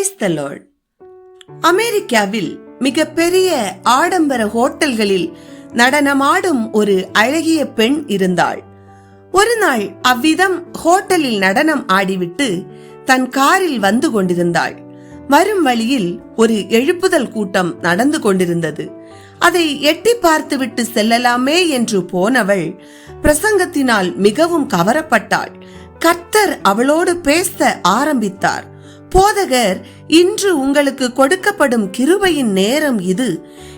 Praise the Lord அமெரிக்காவில் மிகப்பெரிய ஆடம்பர ஹோட்டல்களில் நடனமாடும் ஒரு அழகிய பெண் இருந்தாள். ஒரு நாள் அவ்விதம் ஹோட்டலில் நடனம் ஆடிவிட்டு தன் காரில் வந்து கொண்டிருந்தாள். வரும் வழியில் ஒரு எழுப்புதல் கூட்டம் நடந்து கொண்டிருந்தது. அதை எட்டி பார்த்துவிட்டு செல்லலாமே என்று போனவள் பிரசங்கத்தினால் மிகவும் கவரப்பட்டாள். கர்த்தர் அவளோடு பேச ஆரம்பித்தார். போதகர் இன்று உங்களுக்கு கொடுக்கப்படும் கிருபையின் நேரம் இது.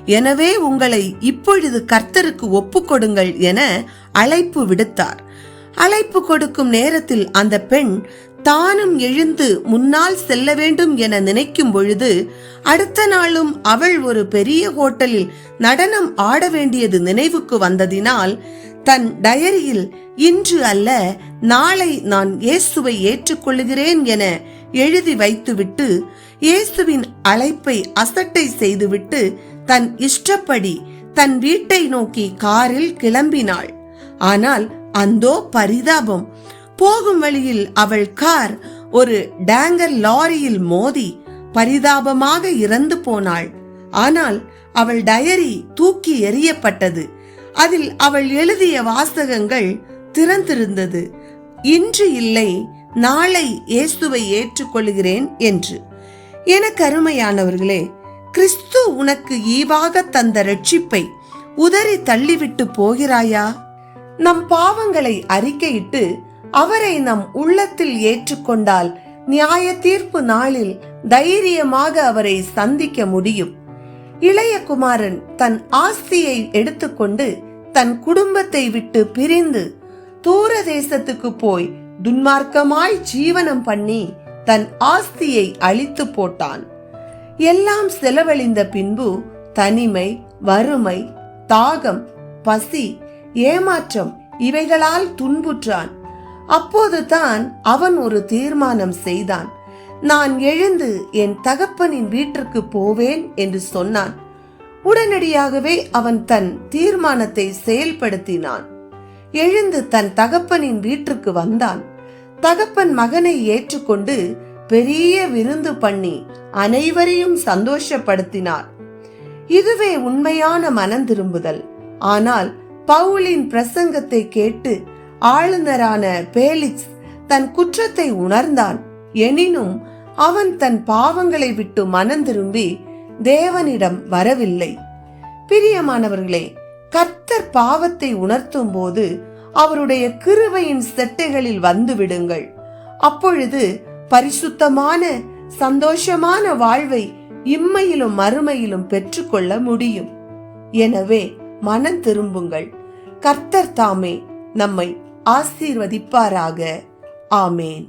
எனவே உங்களை இப்பொழுது கர்த்தருக்கு ஒப்புக்கொடுங்கள் என அழைப்பு விடுத்தார். அழைப்பு கொடுக்கும் நேரத்தில் அந்த பெண் தானும் எழுந்து முன்னால் செல்ல வேண்டும் என நினைக்கும் பொழுது அடுத்த நாளும் அவள் ஒரு பெரிய ஹோட்டலில் நடனம் ஆட வேண்டியது நினைவுக்கு வந்ததினால் தன் டயரியில் இன்று அல்ல நாளை நான் இயேசுவை ஏற்றுக்கொள்கிறேன் என எழுதி வைத்துவிட்டு இயேசுவின் அழைப்பை அசட்டை செய்துவிட்டு தன் இஷ்டப்படி தன் வீட்டை நோக்கி காரில் கிளம்பினாள். ஆனால் அந்தோ பரிதாபம். போகும் வழியில் அவள் கார் ஒரு டேங்கர் லாரியில் மோதி பரிதாபமாக இறந்து போனாள். ஆனால் அவள் டயரி தூக்கி எறியப்பட்டது. அதில் அவள் எழுதிய வாசகங்கள் திறந்திருந்தது. இன்று இல்லை நாளை இயேசுவை ஏற்றுக்கொள்கிறேன் என்று. எனக்கு அருமையானவர்களே கிறிஸ்து உனக்கு ஈவாக தந்த ரட்சிப்பை உதறி தள்ளிவிட்டு போகிறாயா? நம் பாவங்களை அறிக்கையிட்டு அவரை நம் உள்ளத்தில் ஏற்றுக்கொண்டால் நியாய தீர்ப்பு நாளில் தைரியமாக அவரை சந்திக்க முடியும். இளைய குமாரன் தன் ஆஸ்தியை எடுத்துக்கொண்டு தன் குடும்பத்தை விட்டு பிரிந்து தூர தேசத்துக்கு போய் துன்மார்க்கமாய் ஜீவனம் பண்ணி தன் ஆஸ்தியை அழித்து போட்டான். எல்லாம் செலவழிந்த பின்பு தனிமை வறுமை தாகம் பசி ஏமாற்றம் இவைகளால் துன்புற்றான். அப்போதுதான் அவன் ஒரு தீர்மானம் செய்தான். நான் எழுந்து என் தகப்பனின் வீட்டிற்கு போவேன் என்று சொன்னான். உடனடியாகவே அவன் தன் தீர்மானத்தை செயல்படுத்தினான். எழுந்து தன் தகப்பனின் வீட்டிற்கு வந்தான். தகப்பன் மகனை ஏற்றுக்கொண்டு பெரிய விருந்து பண்ணி அனைவரையும் சந்தோஷப்படுத்தினார். இதுவே உண்மையான மனம் திரும்புதல். ஆனால் பவுலின் பிரசங்கத்தை கேட்டு ஆளுநரான பேலிக்ஸ் தன் குற்றத்தை உணர்ந்தான். எனினும் அவன் தன் பாவங்களை விட்டு மனம் திரும்பி தேவனிடம் வரவில்லை. பிரியமானவர்களே கர்த்தர் பாவத்தை உணர்த்தும் போது அவருடைய கிருவையின் செட்டைகளில் வந்து விடுங்கள். அப்பொழுது பரிசுத்தமான சந்தோஷமான வாழ்வை இம்மையிலும் மறுமையிலும் பெற்றுக்கொள்ள முடியும். எனவே மனம் திரும்புங்கள். கர்த்தர் தாமே நம்மை ஆசீர்வதிப்பாராக. ஆமேன்.